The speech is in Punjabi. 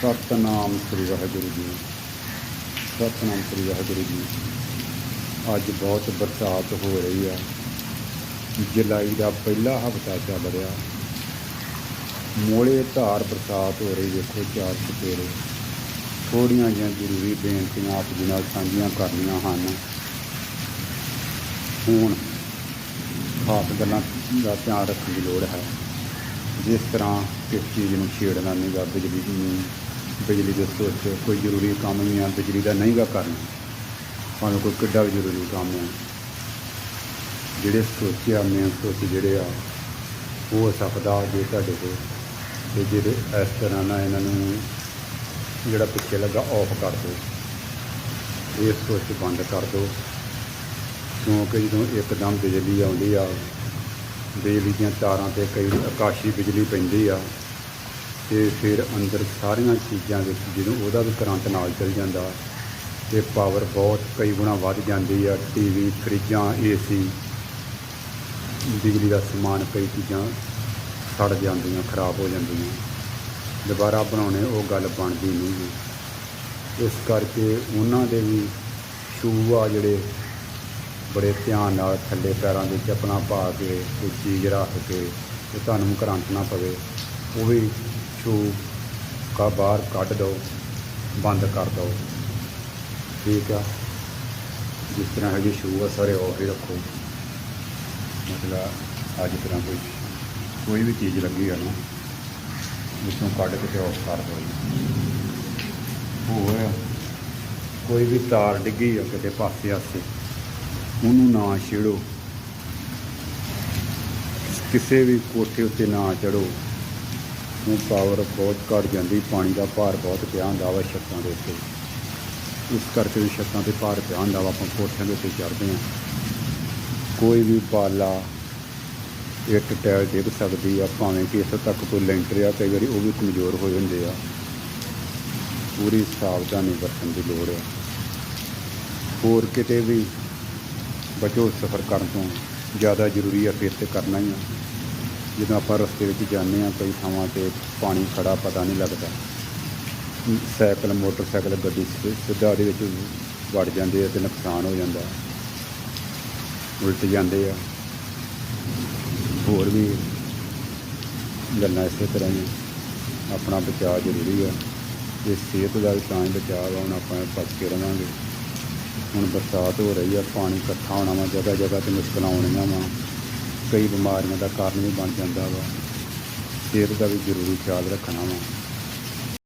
ਸਤਨਾਮ ਸ੍ਰੀ ਵਾਹਿਗੁਰੂ ਜੀ। ਸਤਨਾਮ ਸ੍ਰੀ ਵਾਹਿਗੁਰੂ ਜੀ। ਅੱਜ ਬਹੁਤ ਬਰਸਾਤ ਹੋ ਰਹੀ ਆ। ਜੁਲਾਈ ਦਾ ਪਹਿਲਾ ਹਫ਼ਤਾ ਚੱਲ ਰਿਹਾ। ਮੋਲੇ ਧਾਰ ਬਰਸਾਤ ਹੋ ਰਹੀ ਵੇਖੋ ਚਾਰ ਚਪੇਰੇ ਥੋੜੀਆਂ ਜਿਹੀਆਂ ਜ਼ਰੂਰੀ ਬੇਨਤੀਆਂ ਆਪ ਜੀ ਨਾਲ ਸਾਂਝੀਆਂ ਕਰਨੀਆਂ ਹਨ। ਹੁਣ ਖਾਸ ਗੱਲਾਂ ਦਾ ਧਿਆਨ ਰੱਖਣ ਦੀ ਲੋੜ ਹੈ। ਜਿਸ ਤਰ੍ਹਾਂ ਕਿਸ ਚੀਜ਼ ਨੂੰ ਛੇੜਨਾ ਨਹੀਂ ਗਾ ਬਿਜਲੀ ਨੂੰ ਬਿਜਲੀ ਦੇ ਸੋਚ ਕੋਈ ਜ਼ਰੂਰੀ ਕੰਮ ਨਹੀਂ ਆ, ਬਿਜਲੀ ਦਾ ਨਹੀਂਗਾ ਕਰਨਾ। ਭਾਵੇਂ ਕੋਈ ਕਿੱਡਾ ਵੀ ਜ਼ਰੂਰੀ ਕੰਮ ਹੈ ਜਿਹੜੇ ਸੋਚਿਆ ਮੇਨ ਸੋਚ ਜਿਹੜੇ ਆ, ਉਹ ਸਕਦਾ ਜੇ ਤੁਹਾਡੇ ਕੋਲ। ਤੇ ਜਿਹੜੇ ਇਸ ਤਰ੍ਹਾਂ ਨਾਲ ਇਹਨਾਂ ਨੂੰ ਜਿਹੜਾ ਪਿੱਛੇ ਲੱਗਾ ਆਫ ਕਰ ਦਿਓ। ਇਹ ਸੋਚ ਬੰਦ ਕਰ ਦਿਓ। ਕਿਉਂਕਿ ਜਦੋਂ ਇੱਕਦਮ ਬਿਜਲੀ ਆਉਂਦੀ ਆ, ਬਿਜਲੀ ਦੀਆਂ ਤਾਰਾਂ ਤੇ ਕਈ ਆਕਾਸ਼ੀ ਬਿਜਲੀ ਪੈਂਦੀ ਆ ਤੇ ਫਿਰ ਅੰਦਰ ਸਾਰੀਆਂ ਚੀਜ਼ਾਂ ਵਿੱਚ ਜਦੋਂ ਉਹਦਾ ਵੀ ਕਰੰਟ ਨਾਲ ਚੱਲ ਜਾਂਦਾ ਤੇ ਪਾਵਰ ਬਹੁਤ ਕਈ ਗੁਣਾ ਵੱਧ ਜਾਂਦੀ ਆ ਟੀਵੀ ਫਰਿੱਜਾਂ ਏਸੀ ਬਿਜਲੀ ਦਾ ਸਮਾਨ ਕਈ ਚੀਜ਼ਾਂ ਸੜ ਜਾਂਦੀਆਂ, ਖਰਾਬ ਹੋ ਜਾਂਦੀਆਂ। ਦੁਬਾਰਾ ਬਣਾਉਣੇ ਉਹ ਗੱਲ ਬਣਦੀ ਨਹੀਂ ਗੀ। ਇਸ ਕਰਕੇ ਉਹਨਾਂ ਦੇ ਵੀ ਸ਼ੂ ਆ ਜਿਹੜੇ ਬੜੇ ਧਿਆਨ ਨਾਲ ਥੱਲੇ ਪੈਰਾਂ ਦੇ ਚੱਪਲਾਂ ਪਾ ਕੇ, ਕੋਈ ਚੀਜ਼ ਰੱਖ ਕੇ ਤੇ ਤੁਹਾਨੂੰ ਕਰੰਟ ਨਾ ਪਵੇ, ਉਹ ਵੀ ਸ਼ੂ ਕਾ ਬਾਹਰ ਕੱਢ ਦਿਓ ਬੰਦ ਕਰ ਦਿਓ ਠੀਕ ਆ? ਜਿਸ ਤਰ੍ਹਾਂ ਹੈਗੇ ਸ਼ੂ ਆ, ਸਾਰੇ ਆਫ ਹੀ ਰੱਖੋ। ਮਤਲਬ ਅੱਜ ਤਰ੍ਹਾਂ ਕੋਈ ਕੋਈ ਵੀ ਚੀਜ਼ ਲੱਗੀ ਆ ਨਾ ਵਿੱਚੋਂ ਕੱਢ ਕੇ ਤੇ ਆਫ ਕਰ ਦਿਓ ਜੀ। ਹੋਰ, ਕੋਈ ਵੀ ਤਾਰ ਡਿੱਗੀ ਆ ਕਿਤੇ ਪਾਸੇ ਆਸੇ, ਉਹਨੂੰ ਨਾ ਛੇੜੋ। ਕਿਸੇ ਵੀ ਕੋਠੇ ਉੱਤੇ ਨਾ ਚੜੋ ਉਹ ਪਾਵਰ ਬਹੁਤ ਘੱਟ ਜਾਂਦੀ, ਪਾਣੀ ਦਾ ਭਾਰ ਬਹੁਤ ਪਿਆ ਹੁੰਦਾ ਵਾ ਛੱਤਾਂ ਦੇ ਉੱਤੇ। ਇਸ ਕਰਕੇ ਵੀ ਛੱਤਾਂ ਤੇ ਭਾਰ ਪਿਆ ਹੁੰਦਾ ਵਾ, ਆਪਾਂ ਕੋਠਿਆਂ ਦੇ ਉੱਤੇ ਚੜ੍ਹਦੇ ਹਾਂ। ਕੋਈ ਵੀ ਪਾਲਾ ਇੱਟ ਟਾਇਰ ਡਿੱਗ ਸਕਦੀ ਆ, ਭਾਵੇਂ ਕਿ ਇੱਥੇ ਤੱਕ ਕੋਈ ਲੈਂਟਰ ਆ, ਕਈ ਵਾਰੀ ਉਹ ਵੀ ਕਮਜ਼ੋਰ ਹੋ ਜਾਂਦੇ ਆ। ਪੂਰੀ ਸਾਵਧਾਨੀ ਵਰਤਣ ਦੀ ਲੋੜ ਆ। ਹੋਰ ਕਿਤੇ ਵੀ ਬਚੋ ਸਫ਼ਰ ਕਰਨ ਤੋਂ ਜ਼ਿਆਦਾ ਜ਼ਰੂਰੀ ਆ, ਫਿਰ ਤੇ ਕਰਨਾ ਹੀ ਆ। ਜਦੋਂ ਆਪਾਂ ਰਸਤੇ ਵਿੱਚ ਜਾਂਦੇ ਆ ਕਈ ਥਾਵਾਂ ਤੇ ਪਾਣੀ ਖੜਾ, ਪਤਾ ਨਹੀਂ ਲੱਗਦਾ। ਸਾਈਕਲ, ਮੋਟਰਸਾਈਕਲ, ਗੱਡੀ ਸਿੱਧਾ ਉਹਦੇ ਵਿੱਚ ਵੜ ਜਾਂਦੇ ਆ ਤੇ ਨੁਕਸਾਨ ਹੋ ਜਾਂਦਾ। ਉਲਟ ਜਾਂਦੇ ਆ। ਹੋਰ ਵੀ ਗੱਲਾਂ ਇਸੇ ਤਰ੍ਹਾਂ ਹੀ ਆਪਣਾ ਬਚਾਅ ਜ਼ਰੂਰੀ ਆ। ਤੇ ਸਿਹਤ ਦਾ ਵੀ ਤਾਂ ਬਚਾਅ ਆ ਹੁਣ ਆਪਾਂ ਬਚ ਕੇ ਰਵਾਂਗੇ। ਹੁਣ ਬਰਸਾਤ ਹੋ ਰਹੀ ਆ, ਪਾਣੀ ਇਕੱਠਾ ਹੋਣਾ ਵਾ ਜਗ੍ਹਾ ਜਗ੍ਹਾ ਤੇ ਮੁਸ਼ਕਲਾਂ ਆਉਣੀਆਂ ਵਾ। ਕਈ ਬਿਮਾਰੀਆਂ ਦਾ ਕਾਰਨ ਵੀ ਬਣ ਜਾਂਦਾ ਵਾ। ਸਿਹਤ ਦਾ ਵੀ ਜ਼ਰੂਰੀ ਖਿਆਲ ਰੱਖਣਾ ਵਾ।